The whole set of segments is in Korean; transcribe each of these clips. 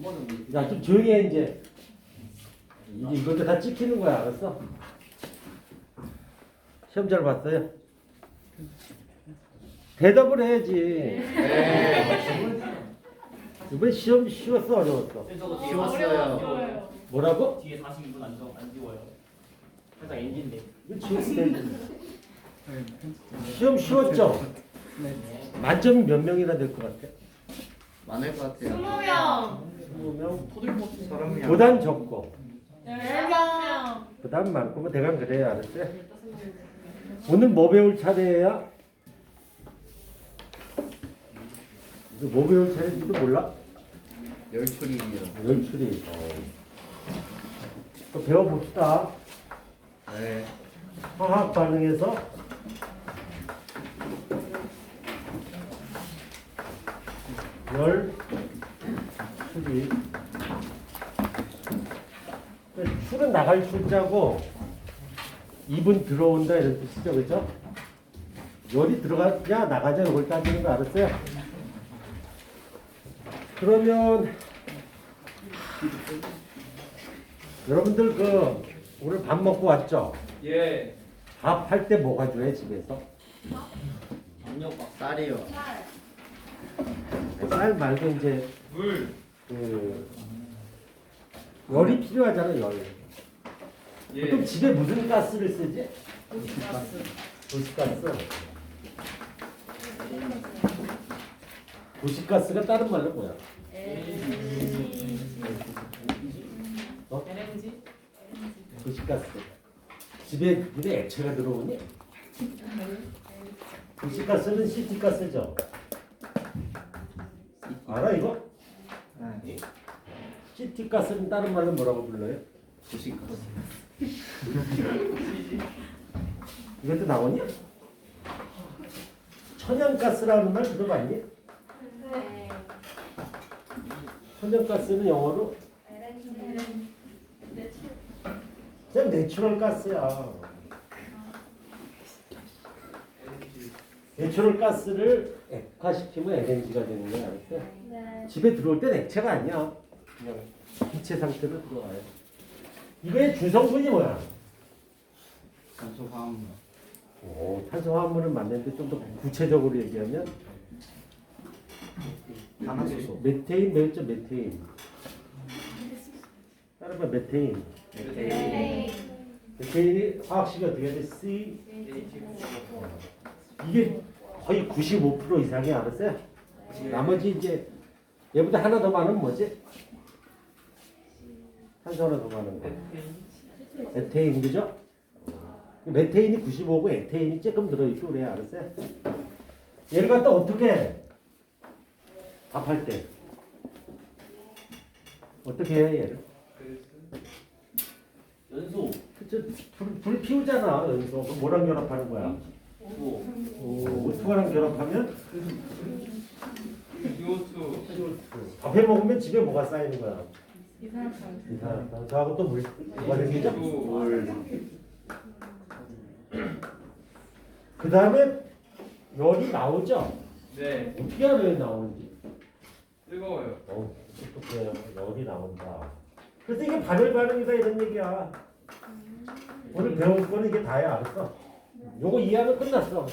뭐 야, 좀 조용히 해, 이제. 이제 이것도 다 찍히는 거야, 알았어? 시험 잘 봤어요? 대답을 해야지. 네. 이번에 시험 쉬웠어, 어려웠어? 저도 어려워요. 뭐라고? 뒤에 42분 안, 적- 안 지워요. 살짝 엔진데. 이거 지웠으면 되지. 시험 쉬웠죠? 만점이 몇 명이나 될 것 같아? 많을 것 같아요. 스무 명, 20명? 토들포트 서른 명. 보단 적고, 열명 보단 많고, 뭐 대강 그래야 알았지? 오늘 뭐 배울 차례야? 이거 뭐 배울 차례인지도 몰라? 열출이요. 열출이. 어. 또 배워봅시다. 네. 화학 반응에서 열 출이. 그 출은 나갈 출자고 입은 들어온다 이런 뜻이죠, 그죠? 열이 들어가냐 나가냐 이걸 따지는 거 알았어요? 그러면 여러분들 그 오늘 밥 먹고 왔죠? 예. 밥 할 때 뭐가 좋아해 집에서? 압력밥. 쌀이요. 쌀 말고 이제 물. 그 열이 필요하잖아 열. 예. 보통 집에 무슨 가스를 쓰지? 도시가스. 도시가스가 다른 말로 뭐야? 어? LNG? 도시가스. 집에 눈에 액체가 들어오니? 도시가스는 시티가스죠. 알아 이거? 네. 시티가스는 다른 말로 뭐라고 불러요? 도시가스. 이것도 나오니? 천연가스라는 말 들어봤니? 네. 천연가스는 영어로 그냥 내추럴 가스야. 내추럴 가스를 액화시키면 LNG가 되는 거야. 알았어? 집에 들어올 땐 액체가 아니야. 그냥 기체 상태로 들어와요. 이거의 주성분이 뭐야? 간소화합물. 오, 탄소화물은 맞는데 좀 더 구체적으로 얘기하면 탄화수소. 메테인 배웠죠 메테인. 따라봐 메테인. 네. 메테인이 화학식이 어떻게 돼? C 이게 거의 95% 이상이 알았어요. 나머지 이제 얘보다 하나 더 많은 뭐지? 탄소 하나 더 많은 거. 에테인 그죠? 메테인이 95고 에테인이 조금 들어있고 그래 알았어요? 얘를 갖다 어떻게 해? 밥할 때 어떻게 해 얘를? 연소. 그쵸 불, 불 피우잖아 여기서 그럼 뭐랑 결합하는 거야? 오. 오, 투어랑 결합하면 CO2. 밥해 먹으면 집에 뭐가 쌓이는 거야? 이산화탄소. 이산화탄 저하고 또 물, 뭐가 생기죠? 물. 그 다음에 열이 나오죠? 네. 어떻게 알아요 나오는지? 뜨거워요. 어, 똑똑해요. 열이 나온다. 그래서 이게 발열 반응이다 이런 얘기야. 오늘 배운 거는 이게 다야, 알았어? 요거 이해하면 끝났어.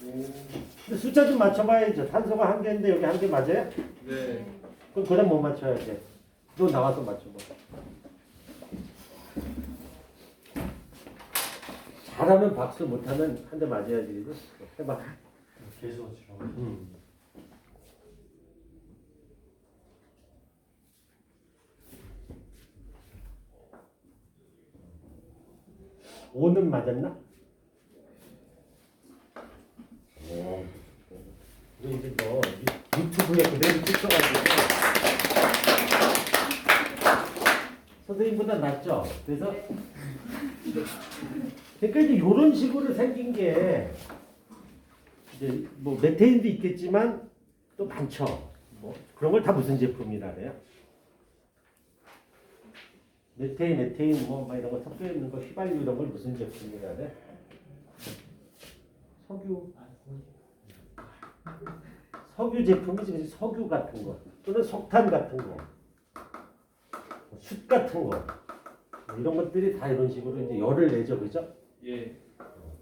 근데 숫자 좀 맞춰봐야죠. 탄소가 한 개인데 여기 한 개 맞아요? 네. 그럼 그다음 못 맞춰야 돼. 너 나와서 맞춰봐. 잘하면 박수, 못하면 한 대 맞아야지. 그죠? 해봐. 계속 음. 오는 맞았나? 네. 이거 이제 너 유- 유튜브에 그대로 찍혀가지고 선생님보다 낫죠? 그래서 그러니까 이제 이런 식으로 생긴 게 이제 뭐 메테인도 있겠지만 또 많죠. 뭐 그런 걸 다 무슨 제품이라 그래요? 메테인, 에테인 뭐막 이런 거 섞여 있는 거 휘발유 이런 걸 무슨 제품이라 그래? 석유. 석유 제품이지 석유 같은 거 또는 석탄 같은 거. 숯 같은 거 이런 것들이 다 이런 식으로 이제 열을 내죠, 그죠? 예.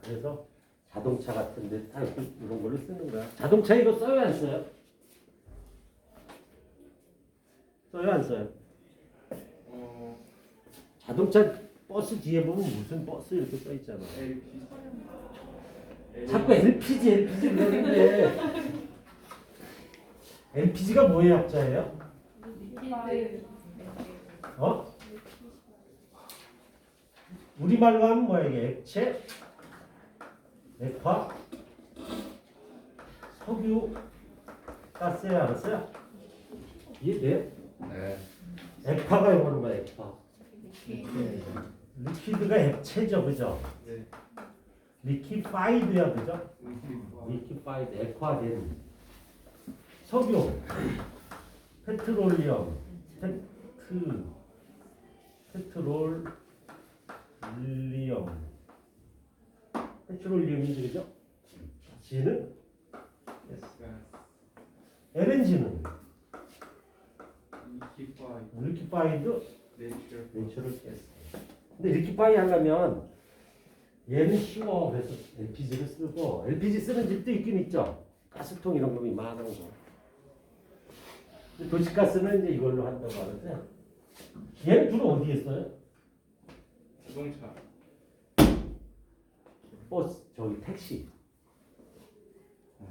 그래서 자동차 같은데 다 이런 걸로 쓰는 거야. 자동차 이거 써요, 안 써요? 써요, 안 써요? 어. 자동차 버스 뒤에 보면 무슨 버스 이렇게 써 있잖아. LP. 자꾸 LPG, LPG 그러는데 LPG가 뭐의 약자예요? 리퀴드. 어? 우리말로 하면 뭐야 이게 액체, 액화, 석유, 가스에 알았어요? 이해돼요? 네. 액화가 영어로 뭐야 액화? 리퀴드. 리퀴드가 액체죠, 그죠? 네. 리퀴파이드야, 그죠? 음. 리퀴파이드, 액화된 석유, 페트롤리엄, 페트, 페트롤, 리엄, 페트롤리엄이지, 그죠? G는 LNG는. 리퀴파이드 내추럴. 가스. 근데 리퀴파이 하려면 얘는 쉬워. 그래서 LPG를 쓰고 LPG 쓰는 집도 있긴 있죠. 가스통 이런 거 이만한 거. 도시가스는 이제 이걸로 한다고 하는데 얘는 주로 어디에 써요? 자동차. 버스 저기 택시.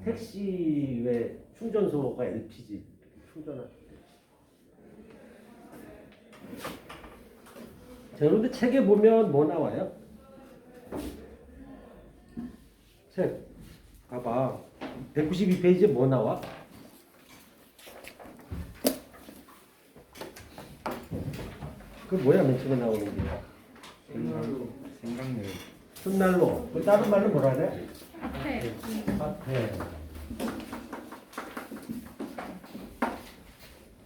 택시 왜 충전소가 LPG 충전할 때. 자, 그런데 책에 보면 뭐 나와요? 책 봐봐 192페이지에 뭐 나와? 그 뭐야 맨 처음에 나오는 게 생각력. 훗날로 그 다른 말로 뭐라 그래? 앞에. 핫팩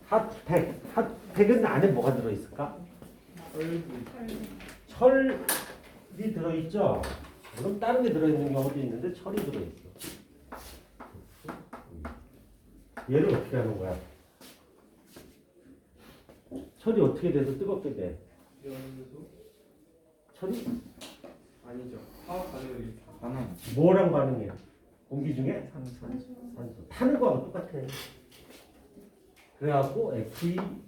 핫팩 핫팩은 안에 뭐가 들어있을까? 철이 들어있죠? 물론 다른 게 들어있는 경우도 있는데 철이 들어있어 얘를 어떻게 하는 거야? 철이 어떻게 돼서 뜨겁게 돼? 철이 아니죠. 화학 반응이. 하나. 뭐랑 반응해? 공기 중에? 산소. 산소. 타는 거하고 똑같아. 그래갖고 F2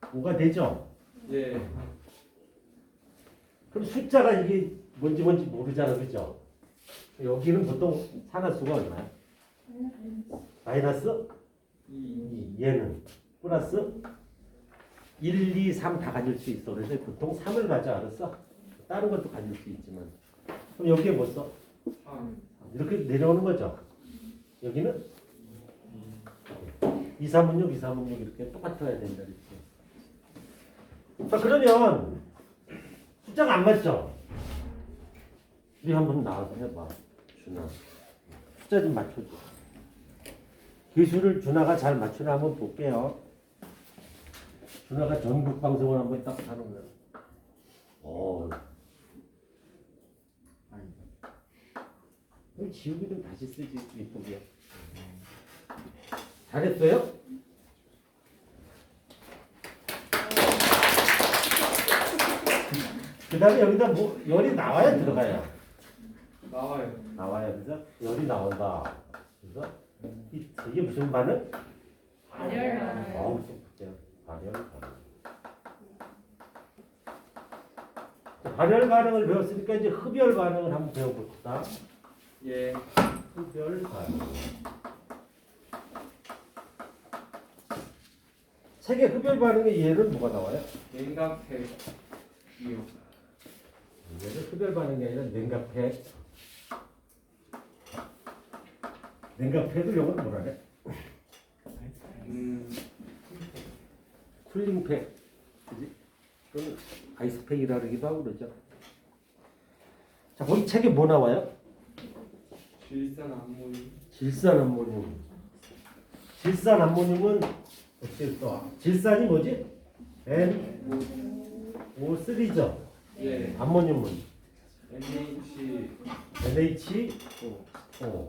5가 되죠? 예. 그럼 숫자가 이게 뭔지 뭔지 모르잖아, 그죠? 여기는 보통 산화수가 얼마야? 마이너스 이. 2, 얘는 플러스 1, 2, 3 다 가질 수 있어. 그래서 보통 3을 가져, 알았어? 다른 것도 가질 수 있지만. 그럼 여기에 뭐 써? 삼. 이렇게 내려오는 거죠. 여기는 2, 3은 6, 2, 3은 6 이렇게 똑같아야 된다. 이렇게. 자, 그러면 숫자가 안 맞죠? 우리 한번 나와서 해봐. 준아. 숫자 좀 맞춰줘. 기술을 준아가 잘 맞추나 한번 볼게요. 준아가 전국 방송을 한번 딱 하는 거야. 어, 그럼 지우기 좀 다시 쓰지 이쁘게. 잘했어요? 그 다음에 여기다 뭐 열이 나와야 들어가요. 나와요. 나와요, 그죠? 열이 나온다. 그래서 이- 이게 무슨 반응? 발열 반응. 어우, 또 볼게요. 발열 반응. 자, 발열 반응을 배웠으니까 이제 흡열 반응을 한번 배워봅시다. 예. 흡열 반응. 세계 흡열 반응의 예는 뭐가 나와요? 냉각팩. 이요. 얘는 흡열 반응이 아니라 냉각팩. 냉각팩을 영어로 뭐라 그래? 음. 쿨링팩. 그지? 또는 아이스팩이라 그러기도 하고 그러죠. 자, 거기 책에 뭐 나와요? 질산 암모니. 질산 암모늄. 질산 암모늄은 어떻게 써? 질산이 뭐지? N O3죠. 예. 암모늄은 NH. NH O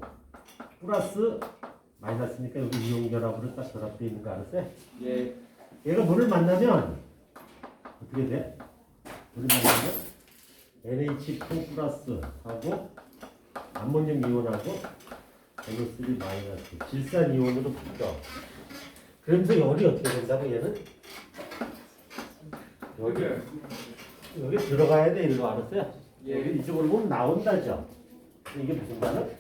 플러스 마이너스니까 여기 이온 결합으로 딱 결합되어 있는 거 알았어요? 예. 얘가 물을 만나면 어떻게 돼? 물을 만나면 NH2 플러스 하고 암모늄 이온하고 NO3 마이너스 질산 이온으로 바뀌어. 그러면서 열이 어떻게 된다고 얘는? 여기 여기 들어가야 돼 이거 알았어요? 예. 여기 이쪽으로 보면 나온다죠. 이게 무슨 반응.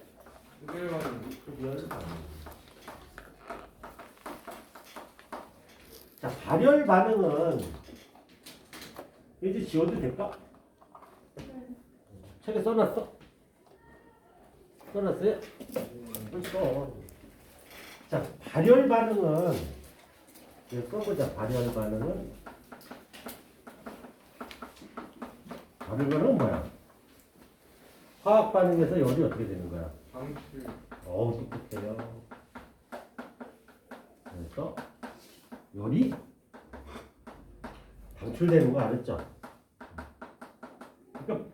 자, 발열 반응은 이제 지워도 될까? 책에 써놨어? 써놨어요? 벌써. 자, 발열 반응은 이거 써보자. 발열 반응은 발열 반응은 뭐야? 화학 반응에서 열이 어떻게 되는 거야? 방출. 어우 똑똑해요. 그래서 열이 방출되는 거 알았죠? 그러니까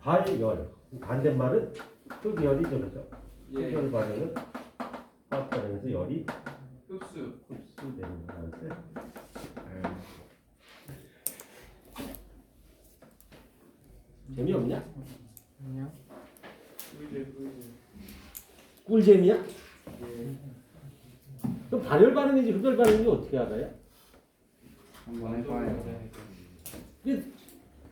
발열 반대말은 흡열이죠, 그죠? 예. 흡열 반응은 화학 반응에서 열이 흡수. 흡수되는 거 알았어요? 네. 재미없냐? 아니요. 꿀잼이야? 예. 그럼 발열 반응인지 흡열 반응인지 어떻게 알아요? 한번 해봐요. 이게,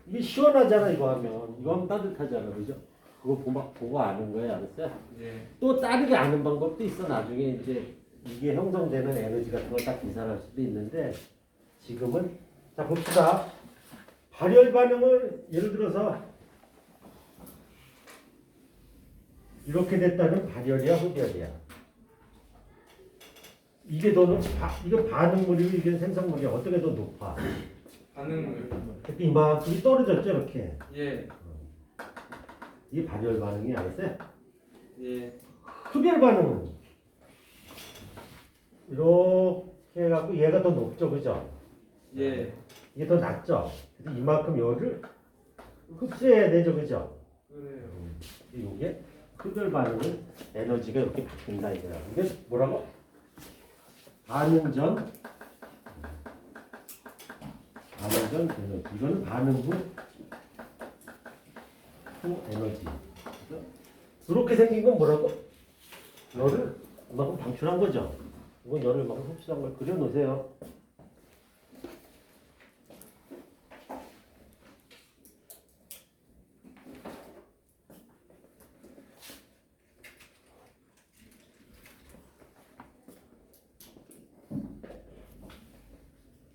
이게 시원하잖아 이거 하면 이거 하면 따뜻하잖아 그죠? 그거 보고, 보고 아는 거예요 알았어요? 예. 또 다르게 아는 방법도 있어 나중에 이제 이게 형성되는 에너지 같은 걸 딱 계산할 수도 있는데 지금은 자 봅시다 발열 반응을 예를 들어서 이렇게 됐다면 발열이야 흡열이야 이게 더 높, 바, 이거 반응물이고 이게 생성물이야 어떻게 더 높아 반응물. 이만큼이 떨어졌죠 이렇게 예. 이게 발열 반응이 알았어요? 예. 흡열 반응은 이렇게 해갖고 얘가 더 높죠, 그죠? 예. 이게 더 낮죠. 그래서 이만큼 열을 흡수해야 되죠, 그죠? 그래요. 이게 흡열 반응은 에너지가 이렇게 바뀐다 이거야. 이게 뭐라고? 반응 전 반응 전 에너지. 이거는 반응 후, 후 에너지. 이렇게 생긴 건 뭐라고? 열을 이만큼 방출한 거죠. 이건 열을 이만큼 흡수한 걸 그려놓으세요.